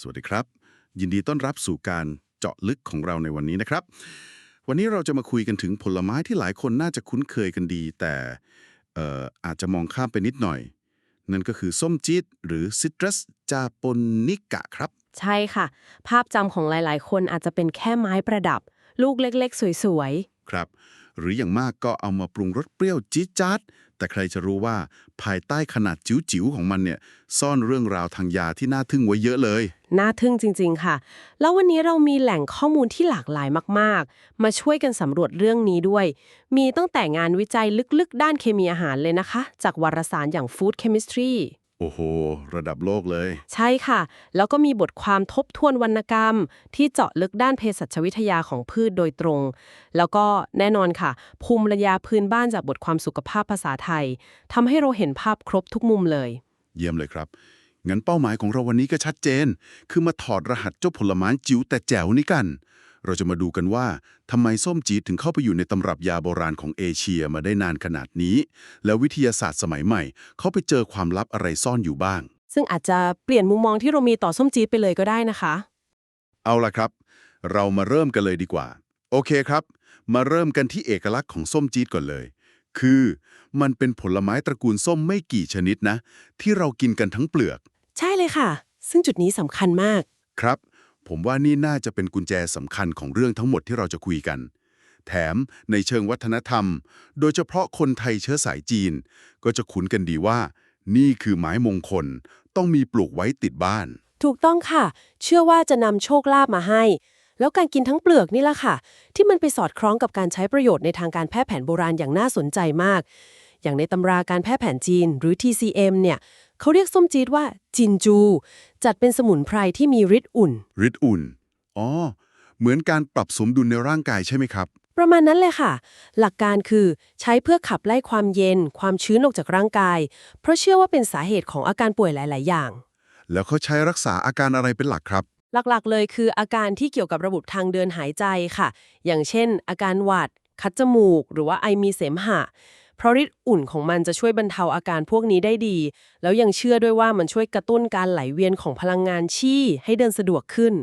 สวัสดีครับ ยินดีต้อนรับสู่การเจาะลึกของเราในวันนี้นะครับ วันนี้เราจะมาคุยกันถึงผลไม้ที่หลายคนน่าจะคุ้นเคยกันดี แต่เอ่ออาจจะมองข้ามไปนิดหน่อย นั่นก็คือส้มจี๊ดหรือซิตรัสจาปนนิกะครับ ใช่ค่ะ ภาพจำของหลายๆ คนอาจจะเป็นแค่ไม้ประดับ ลูกเล็กๆ สวยครับ หรืออย่างมากก็เอามาปรุงรสเปรี้ยวจี๊ดจ๊าด แต่ใครจะรู้ว่าภายใต้ขนาดจิ๋วๆของมันเนี่ยซ่อนเรื่องราวทางยาที่น่าทึ่งไว้เยอะเลย น่าทึ่งจริง ๆ ค่ะ แล้ววันนี้เรามีแหล่งข้อมูลที่หลากหลายมากๆ มาช่วยกันสำรวจเรื่องนี้ด้วย มีตั้งแต่งานวิจัยลึกๆ ด้านเคมีอาหารเลยนะคะ จากวารสารอย่าง Food Chemistry โอ้โห ระดับโลกเลย ใช่ค่ะ แล้วก็มีบทความทบทวนวรรณกรรม ที่เจาะลึกด้านเภสัชวิทยาของพืชโดยตรง แล้วก็แน่นอนค่ะ ภูมิปัญญาพื้นบ้านจากบทความสุขภาพภาษาไทยทำให้เราเห็นภาพครบทุกมุมเลย เยี่ยมเลยครับ งั้นเป้าหมายของเราวันนี้ก็ชัดเจน คือมาถอดรหัสเจ้าผลไม้จิ๋วแต่แจ๋วนี้กัน เราจะมาดูกันว่าทำไมส้มจีดถึงเข้าไปอยู่ในตำรับยาโบราณของเอเชียมาได้นานขนาดนี้ แล้ววิทยาศาสตร์สมัยใหม่ เขาไปเจอความลับอะไรซ่อนอยู่บ้าง ซึ่งอาจจะเปลี่ยนมุมมองที่เรามีต่อส้มจี๊ดไปเลยก็ได้นะคะ เอาล่ะครับ เรามาเริ่มกันเลยดีกว่า โอเคครับ มาเริ่มกันที่เอกลักษณ์ของส้มจี๊ดก่อนเลย คือ มันเป็นผลไม้ตระกูลส้มไม่กี่ชนิดนะ ที่เรากินกันทั้งเปลือก ใช่เลยค่ะ ซึ่งจุดนี้สำคัญมาก ครับ ผมว่านี่น่าจะเป็นกุญแจสำคัญของเรื่องทั้งหมดที่เราจะคุยกัน แถมในเชิงวัฒนธรรม โดยเฉพาะคนไทยเชื้อสายจีน ก็จะคุ้นกันดีว่า นี่คือไม้มงคล ต้องมีปลูกไว้ติดบ้าน ถูกต้องค่ะ เชื่อว่าจะนำโชคลาภมาให้ แล้วการกินทั้งเปลือกนี่แหละค่ะ ที่มันไปสอดคล้องกับการใช้ประโยชน์ในทางการแพทย์แผนโบราณอย่างน่าสนใจมาก อย่างในตำราการแพทย์แผนจีนหรือ TCM เนี่ย เขาเรียกส้มจี๊ดว่าจินจู จัดเป็นสมุนไพรที่มีฤทธิ์อุ่น ฤทธิ์อุ่น อ๋อ เหมือนการปรับสมดุลในร่างกายใช่ไหมครับ ประมาณนั้นเลยค่ะ หลักการคือใช้เพื่อขับไล่ความเย็น ความชื้นออกจากร่างกาย เพราะเชื่อว่าเป็นสาเหตุของอาการป่วยหลาย ๆ อย่าง แล้วเขาใช้รักษาอาการอะไรเป็นหลักครับหลักๆ เลยคืออาการที่เกี่ยวกับระบบทางเดินหายใจค่ะ อย่างเช่น อาการหวัด คัดจมูก หรือว่าไอมีเสมหะ เพราะฤทธิ์อุ่นของมันจะช่วยบรรเทาอาการพวกนี้ได้ดี แล้วยังเชื่อด้วยว่ามันช่วยกระตุ้นการไหลเวียนของพลังงานชี่ให้เดินสะดวกขึ้น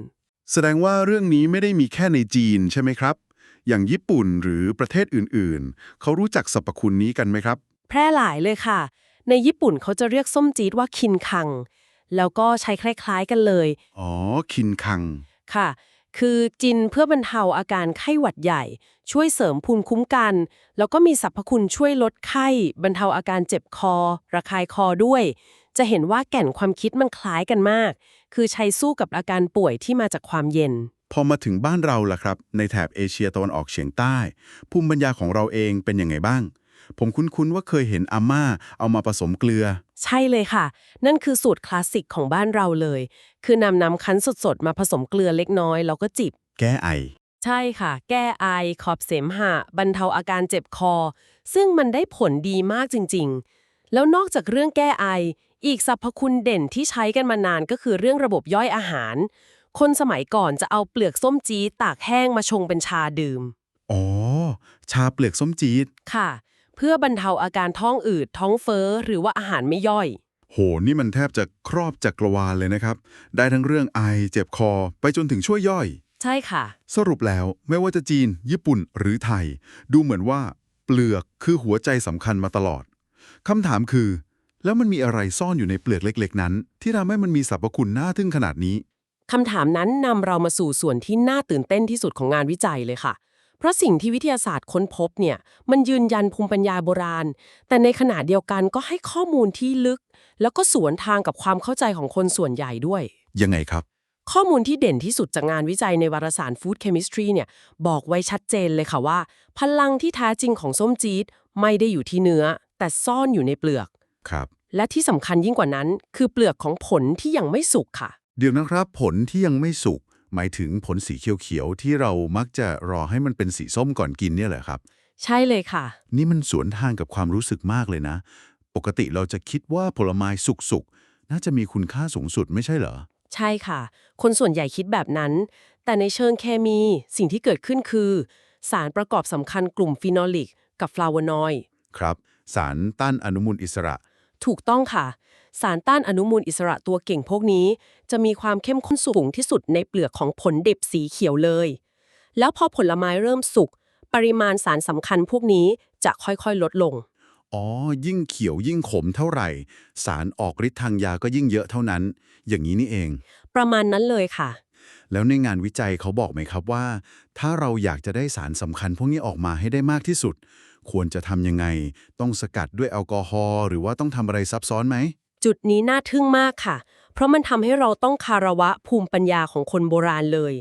แสดงว่าเรื่องนี้ไม่ได้มีแค่ในจีนใช่ไหมครับ อย่างญี่ปุ่นหรือประเทศอื่นๆ เขารู้จักสรรพคุณนี้กันไหมครับ แพร่หลายเลยค่ะ ในญี่ปุ่นเขาจะเรียกส้มจี๊ดว่าคินคัง แล้วก็ใช้คล้ายๆกันเลย อ๋อ คินคัง ค่ะ คือจินเพื่อบรรเทาอาการไข้หวัดใหญ่ ช่วยเสริมภูมิคุ้มกัน แล้วก็มีสรรพคุณช่วยลดไข้ บรรเทาอาการเจ็บคอ ระคายคอด้วย จะเห็นว่าแก่นความคิดมันคล้ายกันมาก คือใช้สู้กับอาการป่วยที่มาจากความเย็น พอมาถึงบ้านเราล่ะครับ ในแถบเอเชียตะวันออกเฉียงใต้ ภูมิปัญญาของเราเองเป็นยังไงบ้าง ผมคุ้นๆว่าเคยเห็นอาม่าเอามาผสมเกลือ ใช่เลยค่ะ นั่นคือสูตรคลาสสิกของบ้านเราเลย คือนำน้ำคั้นสดๆ มาผสมเกลือเล็กน้อย แล้วก็จิบ แก้ไอ ใช่ค่ะ แก้ไอ ขอบเสมหะ บรรเทาอาการเจ็บคอ ซึ่งมันได้ผลดีมากจริง ๆ แล้วนอกจากเรื่องแก้ไอ อีกสรรพคุณเด่นที่ใช้กันมานานก็คือเรื่องระบบย่อยอาหาร คนสมัยก่อนจะเอาเปลือกส้มจี๊ดตากแห้งมาชงเป็นชาดื่ม อ๋อ ชาเปลือกส้มจี๊ด ค่ะเพื่อบรรเทาอาการท้องอืด ท้องเฟ้อ หรือว่าอาหารไม่ย่อย โห นี่มันแทบจะครอบจักรวาลเลยนะครับ ได้ทั้งเรื่องไอเจ็บคอ ไปจนถึงช่วยย่อย ใช่ค่ะ สรุปแล้วไม่ว่าจะจีน ญี่ปุ่นหรือไทย ดูเหมือนว่าเปลือกคือหัวใจสำคัญมาตลอดคำถามคือ แล้วมันมีอะไรซ่อนอยู่ในเปลือกเล็ก ๆ นั้น ที่ทำให้มันมีสรรพคุณน่าทึ่งขนาดนี้คำถามนั้นนำเรามาสู่ส่วนที่น่าตื่นเต้นที่สุดของงานวิจัยเลยค่ะ เพราะสิ่งที่วิทยาศาสตร์ค้นพบเนี่ยมันยืนยันภูมิปัญญาโบราณ แต่ในขณะเดียวกันก็ให้ข้อมูลที่ลึก แล้วก็สวนทางกับความเข้าใจของคนส่วนใหญ่ด้วย ยังไงครับ ข้อมูลที่เด่นที่สุดจากงานวิจัยในวารสาร Food Chemistry เนี่ยบอกไว้ชัดเจนเลยค่ะว่า พลังที่แท้จริงของส้มจี๊ดไม่ได้อยู่ที่เนื้อ แต่ซ่อนอยู่ในเปลือกครับ และที่สำคัญยิ่งกว่านั้น คือเปลือกของผลที่ยังไม่สุกค่ะ เดี๋ยวนะครับ ผลที่ยังไม่สุก หมายถึงผลสีเขียวๆที่เรามักจะรอให้มันเป็นสีส้มก่อนกินเนี่ยแหละครับ ใช่เลยค่ะ นี่มันสวนทางกับความรู้สึกมากเลยนะ ปกติเราจะคิดว่าผลไม้สุกๆ น่าจะมีคุณค่าสูงสุดไม่ใช่เหรอ ใช่ค่ะ คนส่วนใหญ่คิดแบบนั้น แต่ในเชิงเคมีสิ่งที่เกิดขึ้นคือ สารประกอบสำคัญกลุ่มฟีนอลิก กับฟลาโวนอยด์ครับ สารต้านอนุมูลอิสระ ถูกต้องค่ะ สารต้านอนุมูลอิสระตัวเก่งพวกนี้ จะมีความเข้มข้นสูงที่สุดในเปลือกของผลดิบสีเขียวเลย แล้วพอผลไม้เริ่มสุก ปริมาณสารสำคัญพวกนี้จะค่อยๆ ลดลง อ๋อ ยิ่งเขียวยิ่งขมเท่าไหร่ สารออกฤทธิ์ทางยาก็ยิ่งเยอะเท่านั้น อย่างนี้นี่เอง ประมาณนั้นเลยค่ะ แล้วในงานวิจัยเขาบอกไหมครับว่า ถ้าเราอยากจะได้สารสำคัญพวกนี้ออกมาให้ได้มากที่สุด ควรจะทำยังไง ต้องสกัดด้วยแอลกอฮอล์หรือว่าต้องทำอะไรซับซ้อนไหม จุดนี้น่าทึ่งมากค่ะ เพราะมันทำให้เราต้องคารวะภูมิปัญญาของคนโบราณเลย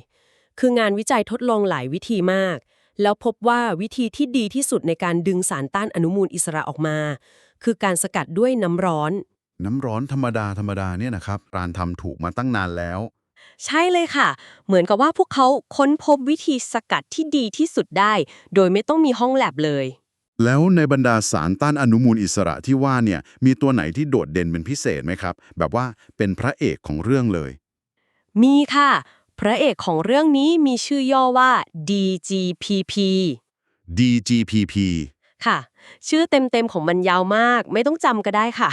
คืองานวิจัยทดลองหลายวิธีมาก แล้วพบว่าวิธีที่ดีที่สุดในการดึงสารต้านอนุมูลอิสระออกมา คือการสกัดด้วยน้ำร้อน น้ำร้อนธรรมดาธรรมดาเนี่ยนะครับการทำถูกมาตั้งนานแล้ว ใช่เลยค่ะ เหมือนกับว่าพวกเขาค้นพบวิธีสกัดที่ดีที่สุดได้ โดยไม่ต้องมีห้องแลบเลย แล้วในบรรดาสารต้านอนุมูลอิสระที่ว่าเนี่ยมีตัวไหนที่โดดเด่นเป็นพิเศษไหมครับ แบบว่าเป็นพระเอกของเรื่องเลย มีค่ะ พระเอกของเรื่องนี้มีชื่อย่อว่า DGPP DGPP ค่ะ ชื่อเต็มๆของมันยาวมาก ไม่ต้องจำก็ได้ค่ะ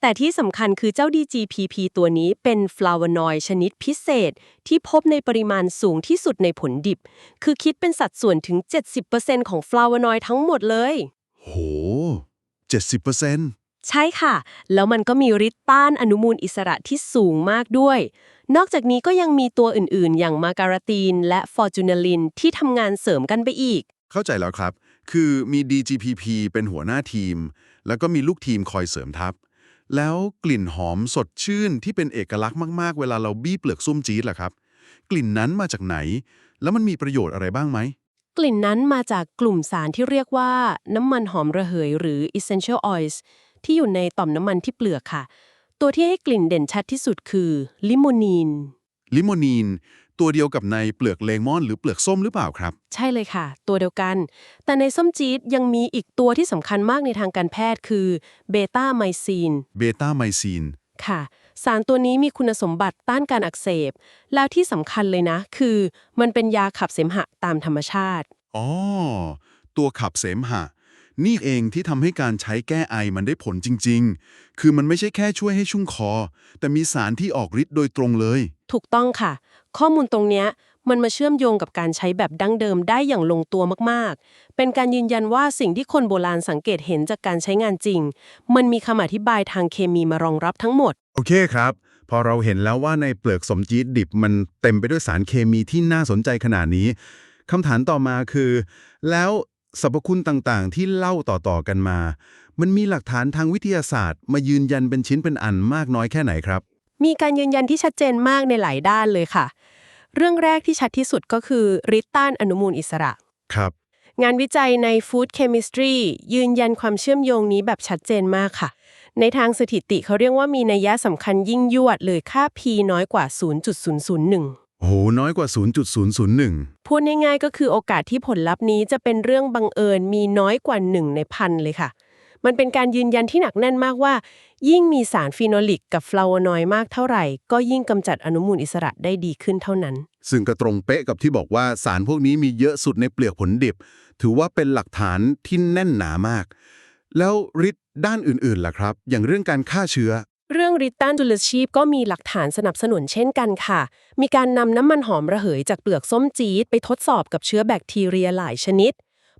แต่ที่สำคัญคือเจ้า DGPP ตัวนี้เป็นฟลาวโนอยด์ชนิดพิเศษ ที่พบในปริมาณสูงที่สุดในผลดิบ คือคิดเป็นสัดส่วนถึง 70%ของฟลาวโนอยด์ทั้งหมดเลย โห 70%ใช่ค่ะ แล้วมันก็มีฤทธิ์ต้านอนุมูลอิสระที่สูงมากด้วย นอกจากนี้ก็ยังมีตัวอื่นๆ อย่างมาการาตีน และฟอร์จูเนลินที่ทำงานเสริมกันไปอีก เข้าใจแล้วครับ คือมี DGPP เป็นหัวหน้าทีม แล้วก็มีลูกทีมคอยเสริมทัพ แล้วกลิ่นหอมสดชื่นที่เป็นเอกลักษณ์มากๆ เวลาเราบี้เปลือกส้มจี๊ดล่ะครับ กลิ่นนั้นมาจากไหน แล้วมันมีประโยชน์อะไรบ้างไหม กลิ่นนั้นมาจากกลุ่มสารที่เรียกว่าน้ำมันหอมระเหยหรือ essential oils ที่อยู่ในต่อมน้ำมันที่เปลือกค่ะ ตัวที่ให้กลิ่นเด่นชัดที่สุดคือลิโมนีน ลิโมนีน ตัวเดียวกับในเปลือกเลมอน หรือเปลือกส้มหรือเปล่าครับ ใช่เลยค่ะ ตัวเดียวกัน แต่ในส้มจี๊ดยังมีอีกตัวที่สำคัญมากในทางการแพทย์คือเบต้าไมซีนเบต้าไมซีนค่ะ สารตัวนี้มีคุณสมบัติต้านการอักเสบ แล้วที่สำคัญเลยนะ คือ มันเป็นยาขับเสมหะตามธรรมชาติอ๋อตัวขับเสมหะ นี่เองที่ทำให้การใช้แก้ไอมันได้ผลจริง ๆ คือมันไม่ใช่แค่ช่วยให้ชุ่มคอ แต่มีสารที่ออกฤทธิ์โดยตรงเลย ถูกต้องค่ะ ข้อมูลตรงเนี้ยมันมาเชื่อมโยงกับการใช้แบบดั้งเดิมได้อย่างลงตัวมากๆ เป็นการยืนยันว่าสิ่งที่คนโบราณสังเกตเห็นจากการใช้งานจริง มันมีคำอธิบายทางเคมีมารองรับทั้งหมด โอเคครับ พอเราเห็นแล้วว่าในเปลือกสมจี๊ดดิบมันเต็มไปด้วยสารเคมีที่น่าสนใจขนาดนี้คำถามต่อมาคือ แล้ว สรรพคุณต่างๆ ที่เล่าต่อๆกันมา มันมีหลักฐานทางวิทยาศาสตร์ มายืนยันเป็นชิ้นเป็นอันมากน้อยแค่ไหนครับ มีการยืนยันที่ชัดเจนมากในหลายด้านเลยค่ะ เรื่องแรกที่ชัดที่สุดก็คือฤทธิ์ต้านอนุมูลอิสระ ครับ งานวิจัยใน Food Chemistry ยืนยันความเชื่อมโยงนี้แบบชัดเจนมากค่ะ ในทางสถิติเขาเรียกว่ามีนัยยะสำคัญยิ่งยวดเลยค่า p น้อยกว่า 0.001โหน้อยกว่า 0.001 พูดง่ายๆก็คือโอกาสที่ผลลัพธ์นี้จะเป็นเรื่องบังเอิญมีน้อยกว่า1ในพันเลยค่ะ มันเป็นการยืนยันที่หนักแน่นมากว่า ยิ่งมีสารฟีโนลิกกับฟลาโวนอยด์มากเท่าไหร่ ก็ยิ่งกำจัดอนุมูลอิสระได้ดีขึ้นเท่านั้น ซึ่งก็ตรงเป๊ะกับที่บอกว่าสารพวกนี้มีเยอะสุดในเปลือกผลดิบ ถือว่าเป็นหลักฐานที่แน่นหนามาก แล้วฤทธิ์ด้านอื่นๆล่ะครับ อย่างเรื่องการฆ่าเชื้อ เรื่องริตตันจุลชีพก็มีหลักฐานสนับสนุนเช่นกันค่ะ มีการนำน้ำมันหอมระเหยจากเปลือกส้มจี๊ดไปทดสอบกับเชื้อแบคทีเรียหลายชนิด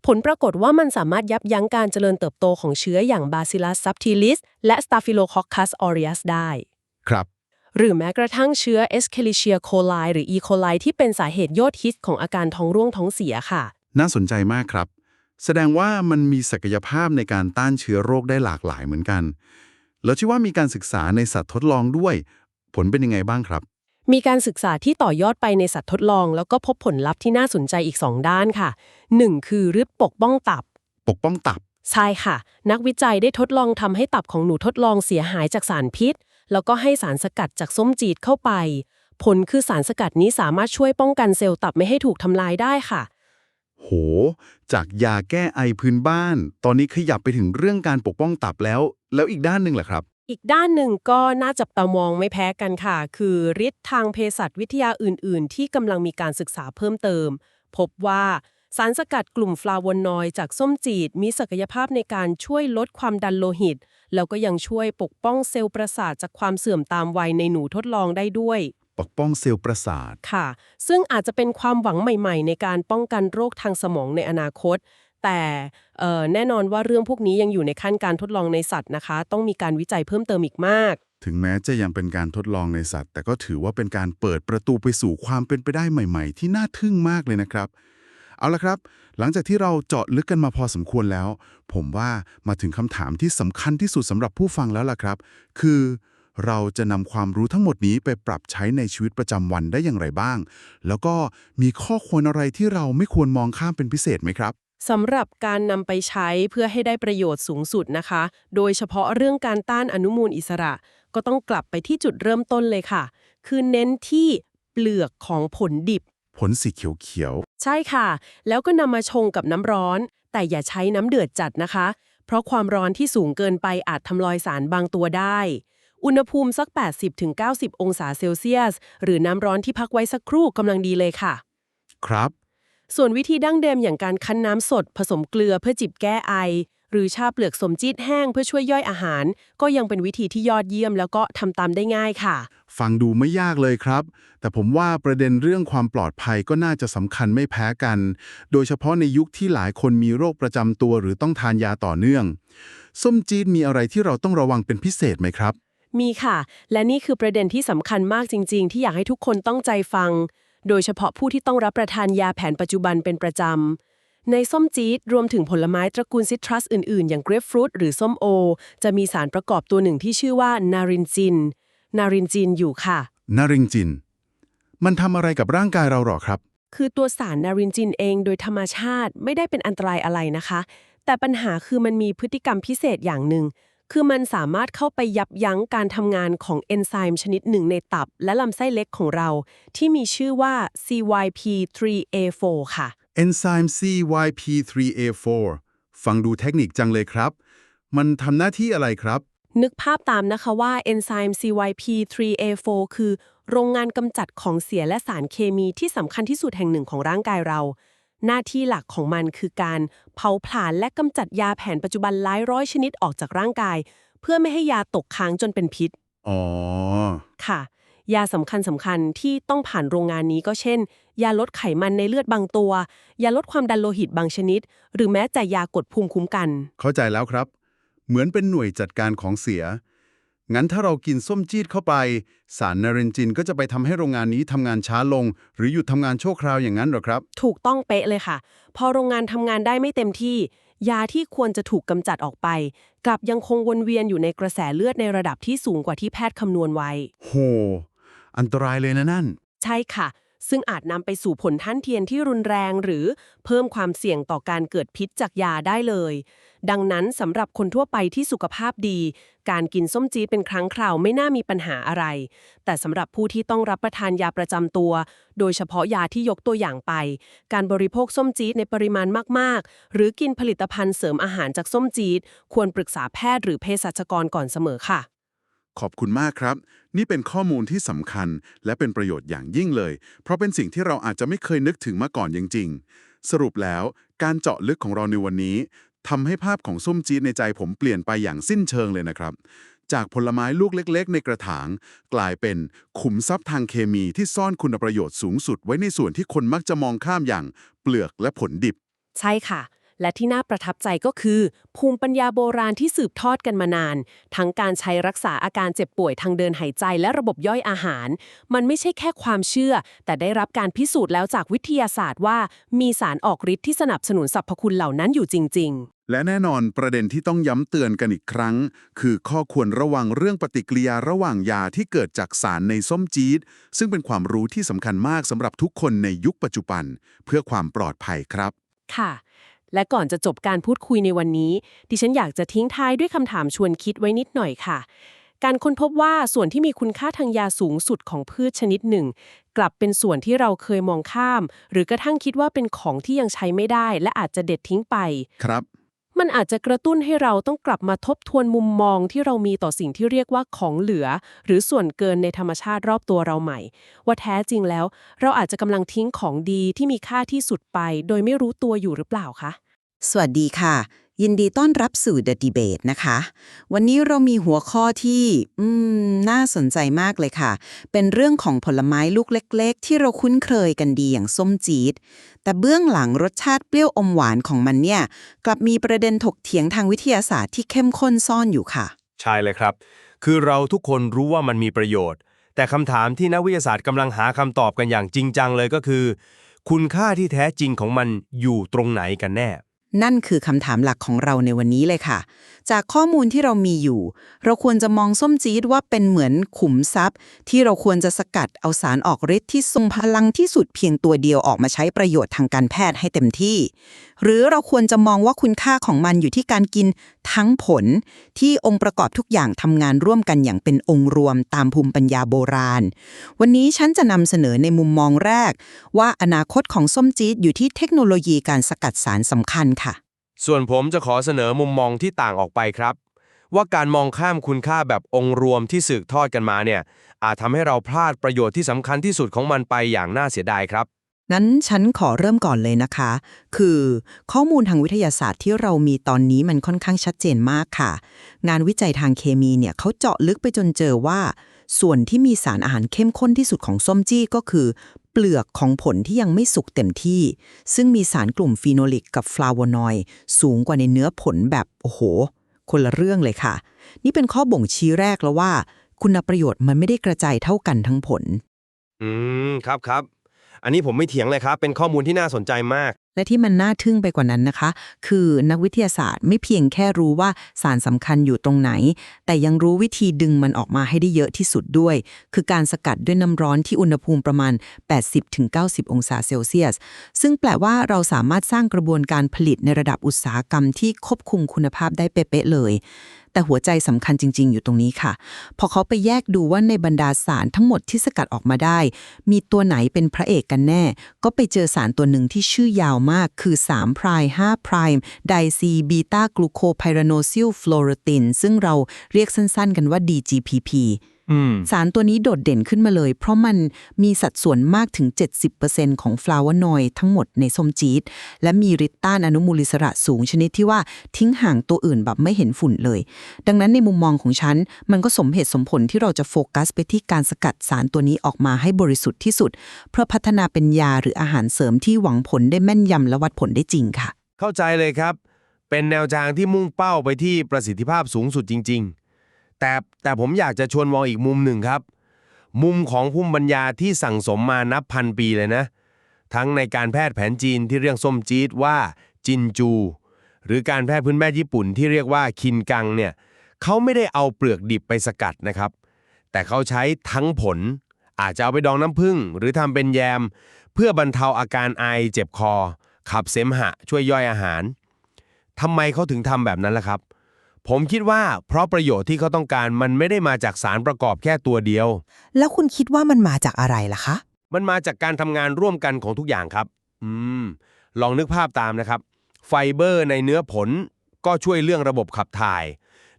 ผลปรากฏว่ามันสามารถยับยั้งการเจริญเติบโตของเชื้ออย่าง Bacillus subtilis และ Staphylococcus aureus ได้ ครับ หรือแม้กระทั่งเชื้อ Escherichia coli หรือ E. coli ที่เป็นสาเหตุยอดฮิตของอาการท้องร่วงท้องเสียค่ะ น่าสนใจมากครับ แสดงว่ามันมีศักยภาพในการต้านเชื้อโรคได้หลากหลายเหมือนกัน แล้วที่ว่ามีการศึกษาในสัตว์ทดลองด้วย ผลเป็นยังไงบ้างครับ มีการศึกษาที่ต่อยอดไปในสัตว์ทดลอง แล้วก็พบผลลัพธ์ที่น่าสนใจอีก 2 ด้านค่ะ 1. คือฤทธิ์ปกป้องตับ ปกป้องตับ ใช่ค่ะ นักวิจัยได้ทดลองทำให้ตับของหนูทดลองเสียหายจากสารพิษ แล้วก็ให้สารสกัดจากส้มจีดเข้าไป ผลคือสารสกัดนี้สามารถช่วยป้องกันเซลล์ตับไม่ให้ถูกทำลายได้ค่ะ โห จากยาแก้ไอพื้นบ้าน ตอนนี้ขยับไปถึงเรื่องการปกป้องตับแล้ว แล้วอีกด้านหนึ่งแหละครับ อีกด้านหนึ่งก็น่าจับตามองไม่แพ้กันค่ะ คือฤทธิ์ทางเภสัชวิทยาอื่น ๆ ที่กำลังมีการศึกษาเพิ่มเติม พบว่าสารสกัดกลุ่มฟลาโวนอยด์จากส้มจีดมีศักยภาพในการช่วยลดความดันโลหิต แล้วก็ยังช่วยปกป้องเซลล์ประสาทจากความเสื่อมตามวัยในหนูทดลองได้ด้วย ปกป้องเซลล์ประสาท ค่ะ ซึ่งอาจจะเป็นความหวังใหม่ ๆ ในการป้องกันโรคทางสมองในอนาคต แต่แน่นอนว่าเรื่องพวกนี้ยังอยู่ในขั้นการทดลองในสัตว์นะคะ ต้องมีการวิจัยเพิ่มเติมอีกมาก ถึงแม้จะยังเป็นการทดลองในสัตว์ แต่ก็ถือว่าเป็นการเปิดประตูไปสู่ความเป็นไปได้ใหม่ ๆ ที่น่าทึ่งมากเลยนะครับ เอาละครับ หลังจากที่เราเจาะลึกกันมาพอสมควรแล้ว ผมว่ามาถึงคำถามที่สำคัญที่สุดสำหรับผู้ฟังแล้วล่ะครับ คือเราจะนำความรู้ทั้งหมดนี้ไปปรับใช้ในชีวิตประจำวันได้อย่างไรบ้าง แล้วก็มีข้อควรอะไรที่เราไม่ควรมองข้ามเป็นพิเศษไหมครับ สำหรับการนำไปใช้เพื่อให้ได้ประโยชน์สูงสุดนะคะ โดยเฉพาะเรื่องการต้านอนุมูลอิสระ ก็ต้องกลับไปที่จุดเริ่มต้นเลยค่ะ คือเน้นที่เปลือกของผลดิบ ผลสีเขียวใช่ค่ะ แล้วก็นำมาชงกับน้ำร้อน แต่อย่าใช้น้ำเดือดจัดนะคะ เพราะความร้อนที่สูงเกินไปอาจทำลายสารบางตัวได้ อุณหภูมิสัก 80-90 องศาเซลเซียส หรือน้ำร้อนที่พักไว้สักครู่กำลังดีเลยค่ะ ๆ ครับ ส่วนวิธีดั้งเดิมอย่างการคั้นน้ำสด ผสมเกลือเพื่อจิบแก้ไอ หรือชาเปลือกสมจีดแห้งเพื่อช่วยย่อยอาหาร ก็ยังเป็นวิธีที่ยอดเยี่ยม แล้วก็ทำตามได้ง่ายค่ะ ฟังดูไม่ยากเลยครับ แต่ผมว่าประเด็นเรื่องความปลอดภัยก็น่าจะสำคัญไม่แพ้กัน โดยเฉพาะในยุคที่หลายคนมีโรคประจำตัวหรือต้องทานยาต่อเนื่อง ส้มจีดมีอะไรที่เราต้องระวังเป็นพิเศษไหมครับ มีค่ะ และนี่คือประเด็นที่สำคัญมากจริง ๆ ที่อยากให้ทุกคนต้องใจฟัง โดยเฉพาะผู้ที่ต้องรับประทานยาแผนปัจจุบันเป็นประจำ ในส้มจี๊ดรวมถึงผลไม้ตระกูลซิตรัสอื่นๆ อย่างเกรปฟรุตหรือส้มโอ จะมีสารประกอบตัวหนึ่งที่ชื่อว่านารินจิน นารินจินอยู่ค่ะ นาริงจิน มันทำอะไรกับร่างกายเราหรอครับ คือตัวสารนารินจินเองโดยธรรมชาติไม่ได้เป็นอันตรายอะไรนะคะ แต่ปัญหาคือมันมีพฤติกรรมพิเศษอย่างหนึ่ง คือมันสามารถเข้าไปยับยั้งการทำงานของเอนไซม์ชนิดหนึ่งในตับ และลำไส้เล็กของเรา ที่มีชื่อว่า CYP3A4 ค่ะเอนไซม์ CYP3A4 ฟังดูเทคนิคจังเลยครับ มันทำหน้าที่อะไรครับ นึกภาพตามนะคะว่าเอนไซม์ CYP3A4 คือ โรงงานกำจัดของเสียและสารเคมีที่สำคัญที่สุดแห่งหนึ่งของร่างกายเรา หน้าที่หลักของมันคือการเผาผลาญและกำจัดยาแผนปัจจุบันหลายร้อยชนิดออกจากร่างกาย เพื่อไม่ให้ยาตกค้างจนเป็นพิษ อ๋อ ค่ะ ยาสำคัญสำคัญที่ต้องผ่านโรงงานนี้ก็เช่น ยาลดไขมันในเลือดบางตัว ยาลดความดันโลหิตบางชนิด หรือแม้แต่ยากดภูมิคุ้มกัน เข้าใจแล้วครับ เหมือนเป็นหน่วยจัดการของเสีย งั้นถ้าเรากินส้มจีดเข้าไป สารนารินจินก็จะไปทำให้โรงงานนี้ทำงานช้าลง หรือหยุดทำงานชั่วคราวอย่างนั้นเหรอครับ ถูกต้องเป๊ะเลยค่ะ พอโรงงานทำงานได้ไม่เต็มที่ ยาที่ควรจะถูกกำจัดออกไปกลับยังคงวนเวียนอยู่ในกระแสเลือดในระดับที่สูงกว่าที่แพทย์คำนวณไว้ โห อันตรายเลยนะนั่น ใช่ค่ะ ซึ่งอาจนำไปสู่ผลท่านเทียนที่รุนแรง หรือเพิ่มความเสี่ยงต่อการเกิดพิษจากยาได้เลย ดังนั้นสำหรับคนทั่วไปที่สุขภาพดี การกินส้มจี๊ดเป็นครั้งคราวไม่น่ามีปัญหาอะไร แต่สำหรับผู้ที่ต้องรับประทานยาประจำตัว โดยเฉพาะยาที่ยกตัวอย่างไป การบริโภคส้มจี๊ดในปริมาณมาก ๆ หรือกินผลิตภัณฑ์เสริมอาหารจากส้มจี๊ดควรปรึกษาแพทย์หรือเภสัชกรก่อนเสมอค่ะ ขอบคุณมากครับ นี่เป็นข้อมูลที่สำคัญ และเป็นประโยชน์อย่างยิ่งเลย เพราะเป็นสิ่งที่เราอาจจะไม่เคยนึกถึงมาก่อนจริงๆ สรุปแล้วการเจาะลึกของเราในวันนี้ ทำให้ภาพของส้มจี๊ดในใจผมเปลี่ยนไปอย่างสิ้นเชิงเลยนะครับ จากผลไม้ลูกเล็ก ๆ ในกระถาง กลายเป็นขุมทรัพย์ทางเคมีที่ซ่อนคุณประโยชน์สูงสุดไว้ในส่วนที่คนมักจะมองข้ามอย่างเปลือกและผลดิบ ใช่ค่ะ และที่น่าประทับใจก็คือ ภูมิปัญญาโบราณที่สืบทอดกันมานาน ทั้งการใช้รักษาอาการเจ็บป่วยทางเดินหายใจและระบบย่อยอาหาร มันไม่ใช่แค่ความเชื่อ แต่ได้รับการพิสูจน์แล้วจากวิทยาศาสตร์ว่า มีสารออกฤทธิ์ที่สนับสนุนสรรพคุณเหล่านั้นอยู่จริง ๆ และแน่นอนประเด็นที่ต้องย้ำเตือนกันอีกครั้ง คือข้อควรระวังเรื่องปฏิกิริยาระหว่างยาที่เกิดจากสารในส้มจี๊ดซึ่งเป็นความรู้ที่สำคัญมากสำหรับทุกคนในยุคปัจจุบัน เพื่อความปลอดภัยครับ ค่ะ และก่อนจะจบการพูดคุยในวันนี้ ดิฉันอยากจะทิ้งท้ายด้วยคำถามชวนคิดไว้นิดหน่อยค่ะ การค้นพบว่าส่วนที่มีคุณค่าทางยาสูงสุดของพืชชนิดหนึ่ง กลับเป็นส่วนที่เราเคยมองข้าม หรือกระทั่งคิดว่าเป็นของที่ยังใช้ไม่ได้ และอาจจะเด็ดทิ้งไป ครับ มันอาจจะกระตุ้นให้เราต้องกลับมาทบทวนมุมมองที่เรามีต่อสิ่งที่เรียกว่าของเหลือ หรือส่วนเกินในธรรมชาติรอบตัวเราใหม่ ว่าแท้จริงแล้ว เราอาจจะกำลังทิ้งของดีที่มีค่าที่สุดไป โดยไม่รู้ตัวอยู่หรือเปล่าคะ สวัสดีค่ะ ยินดีต้อนรับสู่ The Debate นะคะ วันนี้เรามีหัวข้อที่อืมน่าสนใจมากเลยค่ะ เป็นเรื่องของผลไม้ลูกเล็ก ๆ ที่เราคุ้นเคยกันดีอย่างส้มจี๊ดแต่เบื้องหลังรสชาติเปรี้ยวอมหวานของมันเนี่ย กลับมีประเด็นถกเถียงทางวิทยาศาสตร์ที่เข้มข้นซ่อนอยู่ค่ะ ใช่เลยครับ คือเราทุกคนรู้ว่ามันมีประโยชน์ แต่คำถามที่นักวิทยาศาสตร์กำลังหาคำตอบกันอย่างจริงจังเลยก็คือ คุณค่าที่แท้จริงของมันอยู่ตรงไหนกันแน่ นั่นคือคำถามหลักของเราในวันนี้เลยค่ะ จากข้อมูลที่เรามีอยู่ เราควรจะมองส้มจี๊ดว่าเป็นเหมือนขุมทรัพย์ ที่เราควรจะสกัดเอาสารออกฤทธิ์ที่ทรงพลังที่สุดเพียงตัวเดียวออกมาใช้ประโยชน์ทางการแพทย์ให้เต็มที่ หรือเราควรจะมองว่าคุณค่าของมันอยู่ที่การกินทั้งผล ที่องค์ประกอบทุกอย่างทำงานร่วมกันอย่างเป็นองค์รวมตามภูมิปัญญาโบราณ วันนี้ฉันจะนำเสนอในมุมมองแรก ว่าอนาคตของส้มจี๊ดอยู่ที่เทคโนโลยีการสกัดสารสำคัญค่ะ ส่วนผมจะขอเสนอมุมมองที่ต่างออกไปครับ ว่าการมองข้ามคุณค่าแบบองค์รวมที่สืบทอดกันมาเนี่ย อาจทำให้เราพลาดประโยชน์ที่สำคัญที่สุดของมันไปอย่างน่าเสียดายครับ นั้นฉันขอเริ่มก่อนเลยนะคะ คือข้อมูลทางวิทยาศาสตร์ที่เรามีตอนนี้มันค่อนข้างชัดเจนมากค่ะ งานวิจัยทางเคมีเนี่ยเขาเจาะลึกไปจนเจอว่า ส่วนที่มีสารอาหารเข้มข้นที่สุดของส้มจี้ก็คือ เปลือกของผลที่ยังไม่สุกเต็มที่ ซึ่งมีสารกลุ่มฟีโนลิกกับฟลาโวนอยด์สูงกว่าในเนื้อผลแบบโอ้โห คนละเรื่องเลยค่ะ นี่เป็นข้อบ่งชี้แรกแล้วว่า คุณประโยชน์มันไม่ได้กระจายเท่ากันทั้งผล อืม ครับครับ อันนี้ผมไม่เถียงเลยครับ เป็นข้อมูลที่น่าสนใจมากและที่มันน่าทึ่งไปกว่านั้นนะคะ คือนักวิทยาศาสตร์ไม่เพียงแค่รู้ว่าสารสำคัญอยู่ตรงไหน แต่ยังรู้วิธีดึงมันออกมาให้ได้เยอะที่สุดด้วย คือการสกัดด้วยน้ำร้อนที่อุณหภูมิประมาณ 80-90 องศาเซลเซียส ซึ่งแปลว่าเราสามารถสร้างกระบวนการผลิตในระดับอุตสาหกรรมที่ควบคุมคุณภาพได้เป๊ะเลย แต่หัวใจสำคัญจริง ๆ อยู่ตรงนี้ค่ะ พอเขาไปแยกดูว่าในบรรดาสารทั้งหมดที่สกัดออกมาได้ มีตัวไหนเป็นพระเอกกันแน่ ก็ไปเจอสารตัวหนึ่งที่ชื่อยาวมากคือ3 p r i 5 p r i ไดซีบีตากลูโคไพรโนซิลฟลูออตินซึ่งเราเรียกสั้นๆกันว่า DGPP สารตัวนี้โดดเด่นขึ้นมาเลย เพราะมันมีสัดส่วนมากถึง 70%ของฟลาวโนอยด์ทั้งหมดในส้มจี๊ด และมีฤทธิ์ต้านอนุมูลอิสระสูงชนิดที่ว่าทิ้งห่างตัวอื่นแบบไม่เห็นฝุ่นเลย ดังนั้นในมุมมองของฉัน มันก็สมเหตุสมผลที่เราจะโฟกัสไปที่การสกัดสารตัวนี้ออกมาให้บริสุทธิ์ที่สุด เพื่อพัฒนาเป็นยาหรืออาหารเสริมที่หวังผลได้แม่นยำและวัดผลได้จริงค่ะ เข้าใจเลยครับ เป็นแนวทางที่มุ่งเป้าไปที่ประสิทธิภาพสูงสุดจริง ๆ แต่แต่ผมอยากจะชวนมองอีกมุมหนึ่งครับ มุมของภูมิปัญญาที่สั่งสมมานับพันปีเลยนะ ทั้งในการแพทย์แผนจีนที่เรียกส้มจี๊ดว่าจินจู หรือการแพทย์พื้นแม่ญี่ปุ่นที่เรียกว่าคินกังเนี่ยเขาไม่ได้เอาเปลือกดิบไปสกัดนะครับ แต่เขาใช้ทั้งผล อาจจะเอาไปดองน้ำผึ้งหรือทำเป็นแยม เพื่อบรรเทาอาการไอเจ็บคอ ขับเสมหะ ช่วยย่อยอาหารทำไมเขาถึงทำแบบนั้นล่ะครับ ผมคิดว่าเพราะประโยชน์ที่เขาต้องการมันไม่ได้มาจากสารประกอบแค่ตัวเดียว แล้วคุณคิดว่ามันมาจากอะไรล่ะคะ มันมาจากการทำงานร่วมกันของทุกอย่างครับ อืม ลองนึกภาพตามนะครับ ไฟเบอร์ในเนื้อผลก็ช่วยเรื่องระบบขับถ่าย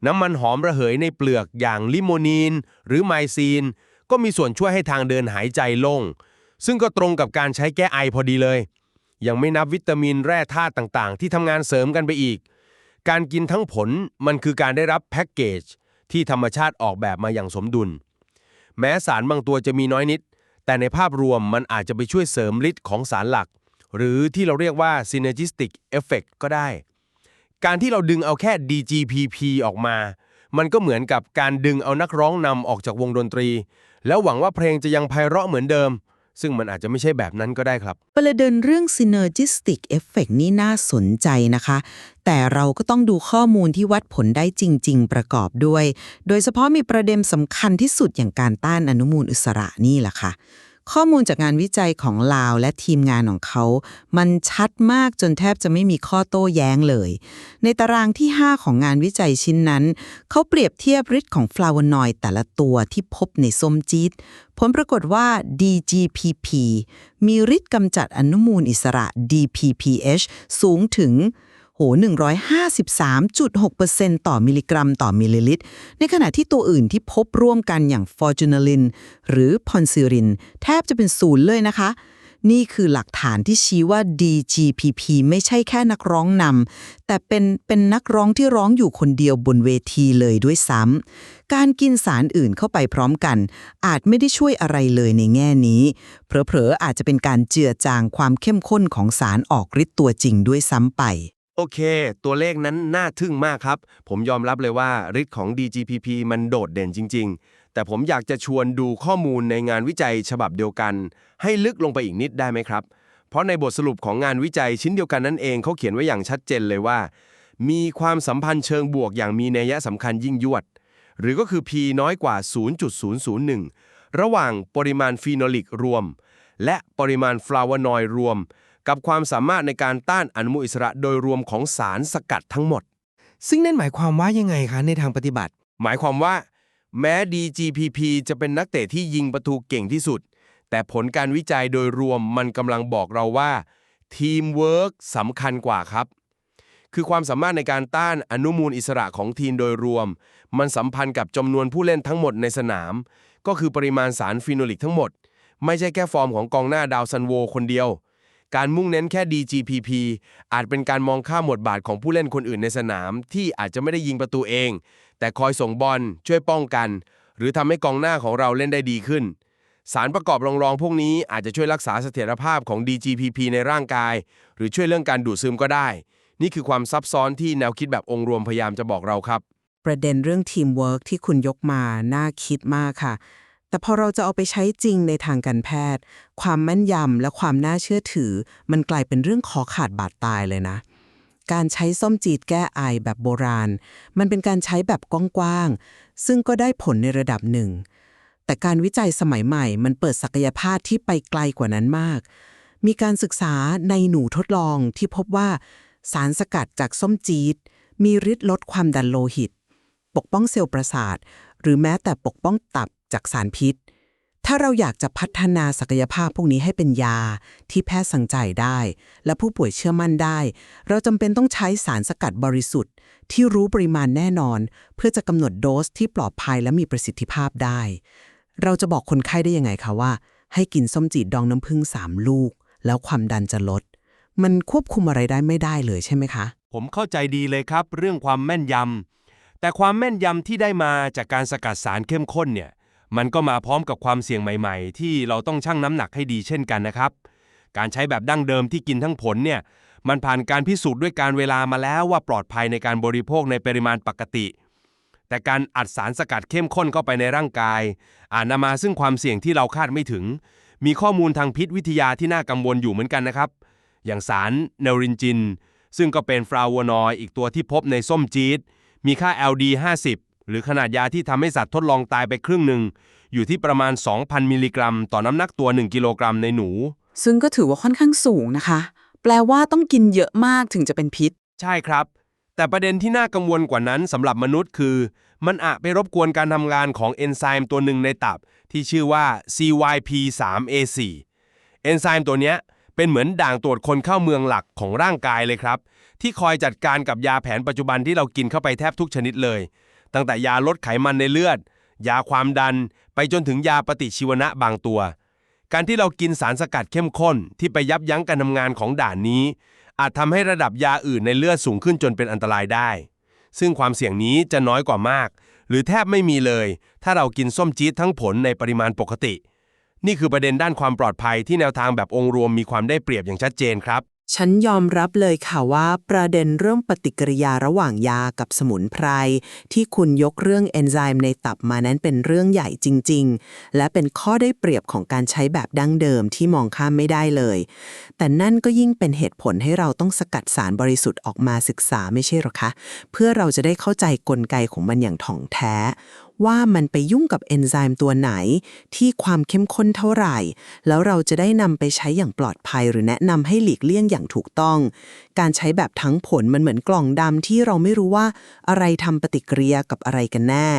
น้ำมันหอมระเหยในเปลือกอย่างลิโมนีน หรือไมซีน ก็มีส่วนช่วยให้ทางเดินหายใจโล่ง ซึ่งก็ตรงกับการใช้แก้ไอพอดีเลย ยังไม่นับวิตามินแร่ธาตุต่างๆ ที่ทำงานเสริมกันไปอีก การกินทั้งผลมันคือการได้รับแพ็กเกจที่ธรรมชาติออกแบบมาอย่างสมดุล แม้สารบางตัวจะมีน้อยนิด แต่ในภาพรวมมันอาจจะไปช่วยเสริมฤทธิ์ของสารหลัก หรือที่เราเรียกว่า synergistic effect ก็ได้ การที่เราดึงเอาแค่ DGPP ออกมา มันก็เหมือนกับการดึงเอานักร้องนำออกจากวงดนตรี แล้วหวังว่าเพลงจะยังไพเราะเหมือนเดิม ซึ่งมันอาจจะไม่ใช่แบบนั้นก็ได้ครับ ประเด็นเรื่อง synergistic effect นี่น่าสนใจนะคะ แต่เราก็ต้องดูข้อมูลที่วัดผลได้จริง ๆ ประกอบด้วย โดยเฉพาะมีประเด็นสำคัญที่สุดอย่างการต้านอนุมูลอิสระนี่แหละค่ะ ข้อมูลจากงานวิจัยของลาวและทีมงานของเขา มันชัดมากจนแทบจะไม่มีข้อโต้แย้งเลย ในตารางที่ 5 ของงานวิจัยชิ้นนั้น เขาเปรียบเทียบฤทธิ์ของฟลาโวนอยด์แต่ละตัวที่พบในส้มจี๊ดผลปรากฏว่า DGPP มีฤทธิ์กำจัดอนุมูลอิสระ DPPH สูงถึง โห 153.6%ต่อมิลลิกรัมต่อมิลลิลิตร ในขณะที่ตัวอื่นที่พบร่วมกันอย่างฟอร์จูนาลินหรือพอนซิริน แทบจะเป็นศูนย์เลยนะคะ นี่คือหลักฐานที่ชี้ว่า DGPP ไม่ใช่แค่นักร้องนำแต่เป็นเป็นนักร้องที่ร้องอยู่คนเดียวบนเวทีเลยด้วยซ้ำการกินสารอื่นเข้าไปพร้อมกัน อาจไม่ได้ช่วยอะไรเลยในแง่นี้เผลอๆอาจจะเป็นการเจือจางความเข้มข้นของสารออกฤทธิ์ตัวจริงด้วยซ้ำไป โอเค ตัวเลขนั้นน่าทึ่งมากครับ ผมยอมรับเลยว่าฤทธิ์ของ DGPP มันโดดเด่นจริง ๆ แต่ผมอยากจะชวนดูข้อมูลในงานวิจัยฉบับเดียวกัน ให้ลึกลงไปอีกนิดได้ไหมครับ เพราะในบทสรุปของงานวิจัยชิ้นเดียวกันนั่นเองเขาเขียนไว้อย่างชัดเจนเลยว่า มีความสัมพันธ์เชิงบวกอย่างมีนัยสำคัญยิ่งยวด หรือก็คือ P น้อยกว่า 0.001 ระหว่างปริมาณฟีโนลิกรวม และปริมาณฟลาโวนอยด์รวม กับความสามารถในการต้านอนุมูลอิสระโดยรวมของสารสกัดทั้งหมด ซึ่งนั่นหมายความว่ายังไงคะในทางปฏิบัติ หมายความว่า แม้ DGPP จะเป็นนักเตะที่ยิงประตูเก่งที่สุด แต่ผลการวิจัยโดยรวมมันกำลังบอกเราว่าทีมเวิร์กสำคัญกว่าครับ คือความสามารถในการต้านอนุมูลอิสระของทีมโดยรวม มันสัมพันธ์กับจำนวนผู้เล่นทั้งหมดในสนาม ก็คือปริมาณสารฟีโนลิกทั้งหมด ไม่ใช่แค่ฟอร์มของกองหน้าดาวซันโวคนเดียว การมุ่งเน้นแค่ DGPP อาจเป็นการมองข้ามบทบาทของผู้เล่นคนอื่นในสนาม ที่อาจจะไม่ได้ยิงประตูเอง แต่คอยส่งบอลช่วยป้องกัน หรือทำให้กองหน้าของเราเล่นได้ดีขึ้น สารประกอบรองๆพวกนี้อาจจะช่วยรักษาเสถียรภาพของ DGPP ในร่างกาย หรือช่วยเรื่องการดูดซึมก็ได้ นี่คือความซับซ้อนที่แนวคิดแบบองค์รวมพยายามจะบอกเราครับ ประเด็นเรื่องทีมเวิร์กที่คุณยกมาน่าคิดมากค่ะ แต่พอเราจะเอาไปใช้จริงในทางการแพทย์ ความแม่นยำและความน่าเชื่อถือ มันกลายเป็นเรื่องขอขาดบาดตายเลยนะ การใช้ส้มจีดแก้ไอแบบโบราณ มันเป็นการใช้แบบกว้างๆ ซึ่งก็ได้ผลในระดับหนึ่ง แต่การวิจัยสมัยใหม่มันเปิดศักยภาพที่ไปไกลกว่านั้นมาก มีการศึกษาในหนูทดลองที่พบว่าสารสกัดจากส้มจีดมีฤทธิ์ลดความดันโลหิต ปกป้องเซลล์ประสาท หรือแม้แต่ปกป้องตับ จากสารพิษ ถ้าเราอยากจะพัฒนาศักยภาพพวกนี้ให้เป็นยาที่แพทย์สั่งจ่ายได้ และผู้ป่วยเชื่อมั่นได้ เราจำเป็นต้องใช้สารสกัดบริสุทธิ์ ที่รู้ปริมาณแน่นอน เพื่อจะกำหนดโดสที่ปลอดภัยและมีประสิทธิภาพได้ เราจะบอกคนไข้ได้ยังไงคะว่า ให้กินส้มจีดดองน้ำผึ้งสามลูก แล้วความดันจะลด มันควบคุมอะไรได้ไม่ได้เลยใช่ไหมคะ ผมเข้าใจดีเลยครับ เรื่องความแม่นยำแต่ความแม่นยำที่ได้มาจากการสกัดสารเข้มข้นเนี่ย มันก็มาพร้อมกับความเสี่ยงใหม่ ๆ ที่เราต้องชั่งน้ำหนักให้ดีเช่นกันนะครับ การใช้แบบดั้งเดิมที่กินทั้งผลเนี่ย มันผ่านการพิสูจน์ด้วยการเวลามาแล้วว่าปลอดภัยในการบริโภคในปริมาณปกติ แต่การอัดสารสกัดเข้มข้นเข้าไปในร่างกาย อาจนำมาซึ่งความเสี่ยงที่เราคาดไม่ถึง มีข้อมูลทางพิษวิทยาที่น่ากังวลอยู่เหมือนกันนะครับ อย่างสารเนรินจิน ซึ่งก็เป็นฟลาวโวนอยด์อีกตัวที่พบในส้มจี๊ดมีค่า LD 50 หรือขนาดยาที่ทำให้สัตว์ทดลองตายไปครึ่งหนึ่ง อยู่ที่ประมาณ 2,000 มิลลิกรัม ต่อน้ำหนักตัว 1 กิโลกรัมในหนู ซึ่งก็ถือว่าค่อนข้างสูงนะคะ แปลว่าต้องกินเยอะมากถึงจะเป็นพิษ ใช่ครับ แต่ประเด็นที่น่ากังวลกว่านั้นสำหรับมนุษย์คือ มันอาจไปรบกวนการทำงานของเอนไซม์ตัวหนึ่งในตับ ที่ชื่อว่า CYP3A4 เอนไซม์ตัวเนี้ยเป็นเหมือนด่างตรวจคนเข้าเมืองหลักของร่างกายเลยครับ ที่คอยจัดการกับยาแผนปัจจุบันที่เรากินเข้าไปแทบทุกชนิดเลย ตั้งแต่ยาลดไขมันในเลือด ยาความดัน ไปจนถึงยาปฏิชีวนะบางตัว การที่เรากินสารสกัดเข้มข้นที่ไปยับยั้งการทำงานของด่านนี้ อาจทำให้ระดับยาอื่นในเลือดสูงขึ้นจนเป็นอันตรายได้ ซึ่งความเสี่ยงนี้จะน้อยกว่ามาก หรือแทบไม่มีเลย ถ้าเรากินส้มจี๊ดทั้งผลในปริมาณปกติ นี่คือประเด็นด้านความปลอดภัยที่แนวทางแบบองค์รวมมีความได้เปรียบอย่างชัดเจนครับ ฉันยอมรับเลยค่ะว่าประเด็นเรื่องปฏิกิริยาระหว่างยากับสมุนไพร ที่คุณยกเรื่องเอนไซม์ในตับมานั้นเป็นเรื่องใหญ่จริง ๆ และเป็นข้อได้เปรียบของการใช้แบบดั้งเดิมที่มองข้ามไม่ได้เลย แต่นั่นก็ยิ่งเป็นเหตุผลให้เราต้องสกัดสารบริสุทธิ์ออกมาศึกษาไม่ใช่หรอคะ เพื่อเราจะได้เข้าใจกลไกของมันอย่างถ่องแท้ ว่ามันไปยุ่งกับเอนไซม์ตัวไหน ที่ความเข้มข้นเท่าไหร่ แล้วเราจะได้นำไปใช้อย่างปลอดภัย หรือแนะนำให้หลีกเลี่ยงอย่างถูกต้อง การใช้แบบทั้งผลมันเหมือนกล่องดำที่เราไม่รู้ว่าอะไรทำปฏิกิริยากับอะไรกันแน่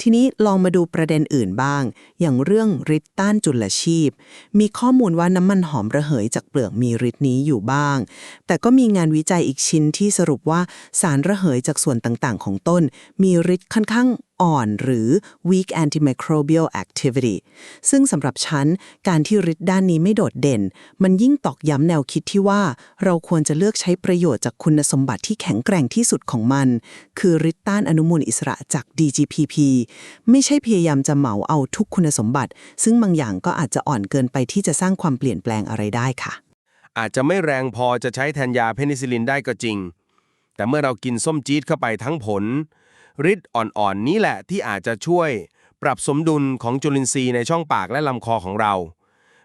ทีนี้ลองมาดูประเด็นอื่นบ้าง อย่างเรื่องฤทธิ์ต้านจุลชีพ มีข้อมูลว่าน้ำมันหอมระเหยจากเปลือกมีฤทธิ์นี้อยู่บ้าง แต่ก็มีงานวิจัยอีกชิ้นที่สรุปว่าสารระเหยจากส่วนต่างๆ ของต้น มีฤทธิ์ค่อนข้าง อ่อนหรือ weak antimicrobial activity ซึ่งสำหรับฉัน การที่ฤทธิ์ด้านนี้ไม่โดดเด่น มันยิ่งตอกย้ำแนวคิดที่ว่า เราควรจะเลือกใช้ประโยชน์จากคุณสมบัติที่แข็งแกร่งที่สุดของมัน คือฤทธิ์ต้านอนุมูลอิสระจาก DGPP ไม่ใช่พยายามจะเหมาเอาทุกคุณสมบัติ ซึ่งบางอย่างก็อาจจะอ่อนเกินไปที่จะสร้างความเปลี่ยนแปลงอะไรได้ค่ะ อาจจะไม่แรงพอจะใช้แทนยาเพนิซิลินได้ก็จริง แต่เมื่อเรากินส้มจี๊ดเข้าไปทั้งผล ฤทธิ์อ่อนๆนี้แหละที่อาจจะช่วยปรับสมดุลของจุลินทรีย์ในช่องปากและลำคอของเรา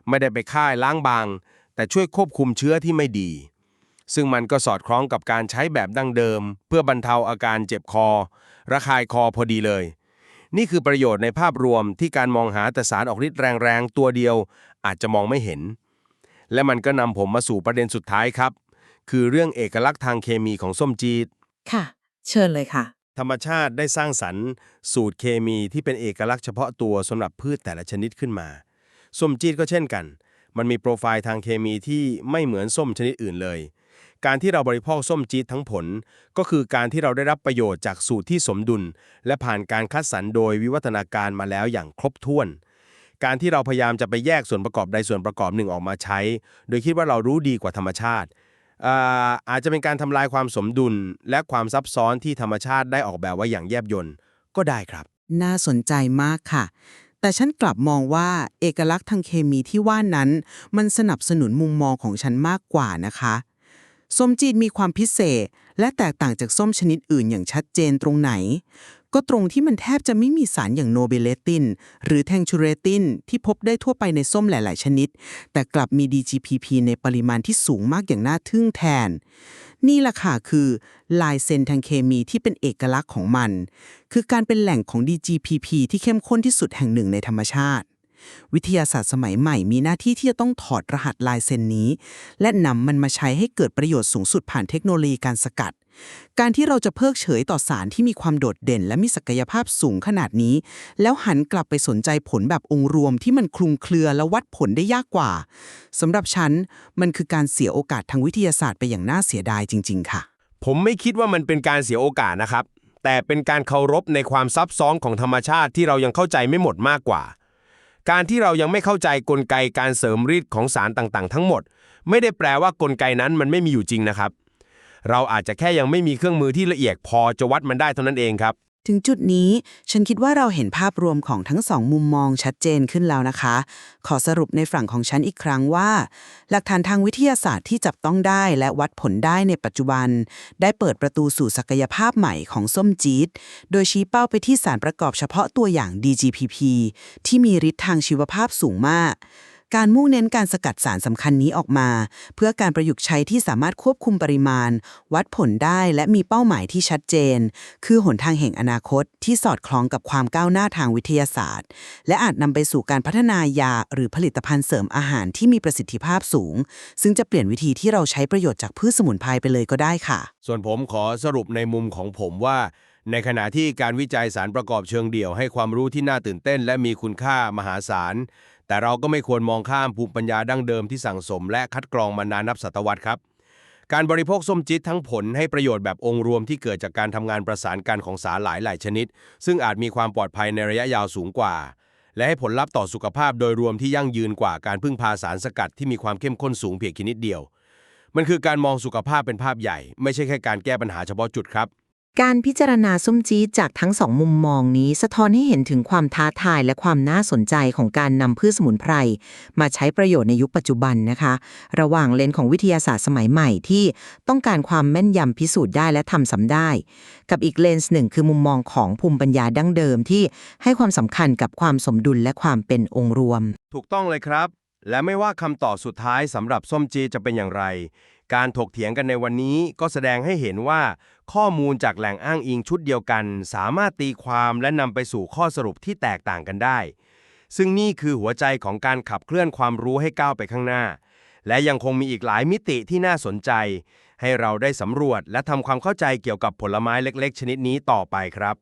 ไม่ได้ไปค่ายล้างบาง แต่ช่วยควบคุมเชื้อที่ไม่ดี ซึ่งมันก็สอดคล้องกับการใช้แบบดั้งเดิม เพื่อบรรเทาอาการเจ็บคอ ระคายคอพอดีเลย นี่คือประโยชน์ในภาพรวมที่การมองหาแต่สารออกฤทธิ์แรงๆตัวเดียว อาจจะมองไม่เห็น และมันก็นำผมมาสู่ประเด็นสุดท้ายครับ คือเรื่องเอกลักษณ์ทางเคมีของส้มจีดค่ะ เชิญเลยค่ะ ธรรมชาติได้สร้างสรรค์ สูตรเคมีที่เป็นเอกลักษณ์เฉพาะตัวสำหรับพืชแต่ละชนิดขึ้นมา ส้มจีดก็เช่นกัน มันมีโปรไฟล์ทางเคมีที่ไม่เหมือนส้มชนิดอื่นเลย การที่เราบริโภคส้มจีดทั้งผล ก็คือการที่เราได้รับประโยชน์จากสูตรที่สมดุล และผ่านการคัดสรรโดยวิวัฒนาการมาแล้วอย่างครบถ้วน การที่เราพยายามจะไปแยกส่วนประกอบใดส่วนประกอบหนึ่งออกมาใช้ โดยคิดว่าเรารู้ดีกว่าธรรมชาติ อาอาจจะเป็นการทำลายความสมดุลและความซับซ้อนที่ธรรมชาติได้ออกแบบไว้อย่างแยบยลก็ได้ครับ น่าสนใจมากค่ะ แต่ฉันกลับมองว่าเอกลักษณ์ทางเคมีที่ว่านั้น มันสนับสนุนมุมมองของฉันมากกว่านะคะส้มจีดมีความพิเศษ และแตกต่างจากส้มชนิดอื่นอย่างชัดเจนตรงไหน ก็ตรงที่มันแทบจะไม่มีสารอย่างโนเบเลติน หรือแทงชูเรติน ที่พบได้ทั่วไปในส้มหลาย ๆ ชนิด แต่กลับมี DGPP ในปริมาณที่สูงมากอย่างน่าทึ่งแทน นี่แหละค่ะคือ ลายเซ็นทางเคมีที่เป็นเอกลักษณ์ของมัน คือการเป็นแหล่งของ DGPP ที่เข้มข้นที่สุดแห่งหนึ่งในธรรมชาติ วิทยาศาสตร์สมัยใหม่มีหน้าที่ที่จะต้องถอดรหัสลายเซ็นนี้ และนำมันมาใช้ให้เกิดประโยชน์สูงสุดผ่านเทคโนโลยีการสกัด การที่เราจะเพิกเฉยต่อสารที่มีความโดดเด่น และมีศักยภาพสูงขนาดนี้ แล้วหันกลับไปสนใจผลแบบองค์รวมที่มันคลุมเครือและวัดผลได้ยากกว่าสำหรับฉันมันคือการเสียโอกาสทางวิทยาศาสตร์ไปอย่างน่าเสียดายจริง ๆ ค่ะ ผมไม่คิดว่ามันเป็นการเสียโอกาสนะครับ แต่เป็นการเคารพในความซับซ้อนของธรรมชาติที่เรายังเข้าใจไม่หมดมากกว่า การที่เรายังไม่เข้าใจกลไกการเสริมฤทธิ์ของสารต่างๆ ทั้งหมด ไม่ได้แปลว่ากลไกนั้นมันไม่มีอยู่จริงนะครับ เราอาจจะแค่ยังไม่มีเครื่องมือที่ละเอียดพอจะวัดมันได้เท่านั้นเองครับ ถึงจุดนี้ฉันคิดว่าเราเห็นภาพรวมของทั้งสองมุมมองชัดเจนขึ้นแล้วนะคะ ขอสรุปในฝั่งของฉันอีกครั้งว่า หลักฐานทางวิทยาศาสตร์ที่จับต้องได้และวัดผลได้ในปัจจุบัน ได้เปิดประตูสู่ศักยภาพใหม่ของส้มจี๊ดโดยชี้เป้าไปที่สารประกอบเฉพาะตัวอย่าง DGPP ที่มีฤทธิ์ทางชีวภาพสูงมาก การมุ่งเน้นการสกัดสารสำคัญนี้ออกมา เพื่อการประยุกต์ใช้ที่สามารถควบคุมปริมาณ วัดผลได้และมีเป้าหมายที่ชัดเจน คือหนทางแห่งอนาคตที่สอดคล้องกับความก้าวหน้าทางวิทยาศาสตร์ และอาจนำไปสู่การพัฒนายาหรือผลิตภัณฑ์เสริมอาหารที่มีประสิทธิภาพสูง ซึ่งจะเปลี่ยนวิธีที่เราใช้ประโยชน์จากพืชสมุนไพรไปเลยก็ได้ค่ะ ส่วนผมขอสรุปในมุมของผมว่าในขณะที่การวิจัยสารประกอบเชิงเดี่ยวให้ความรู้ที่น่าตื่นเต้น และมีคุณค่ามหาศาล แต่เราก็ไม่ควรมองข้ามภูมิปัญญาดั้งเดิมที่สั่งสม และคัดกรองมานานนับศตวรรษครับ การบริโภคส้มจี๊ดทั้งผลให้ประโยชน์แบบองค์รวมที่เกิดจากการทำงานประสานกันของสารหลายหลายชนิด ซึ่งอาจมีความปลอดภัยในระยะยาวสูงกว่า และให้ผลลัพธ์ต่อสุขภาพโดยรวมที่ยั่งยืนกว่าการพึ่งพาสารสกัดที่มีความเข้มข้นสูงเพียงแค่นิดเดียว มันคือการมองสุขภาพเป็นภาพใหญ่ ไม่ใช่แค่การแก้ปัญหาเฉพาะจุดครับ การพิจารณาส้มจี๊ดจากทั้งสองมุมมองนี้ สะท้อนให้เห็นถึงความท้าทายและความน่าสนใจของการนำพืชสมุนไพร มาใช้ประโยชน์ในยุคปัจจุบันนะคะ ระหว่างเลนของวิทยาศาสตร์สมัยใหม่ที่ต้องการความแม่นยำพิสูจน์ได้และทำสำได้ กับอีกเลนส์หนึ่งคือมุมมองของภูมิปัญญาดั้งเดิมที่ให้ความสำคัญกับความสมดุลและความเป็นองค์รวม ถูกต้องเลยครับ และไม่ว่าคำตอบสุดท้ายสำหรับส้มจีจะเป็นอย่างไร การถกเถียงกันในวันนี้ก็แสดงให้เห็นว่า ข้อมูลจากแหล่งอ้างอิงชุดเดียวกัน สามารถตีความและนำไปสู่ข้อสรุปที่แตกต่างกันได้ ซึ่งนี่คือหัวใจของการขับเคลื่อนความรู้ให้ก้าวไปข้างหน้า และยังคงมีอีกหลายมิติที่น่าสนใจ ให้เราได้สำรวจและทำความเข้าใจเกี่ยวกับผลไม้เล็ก ๆ ชนิดนี้ต่อไปครับ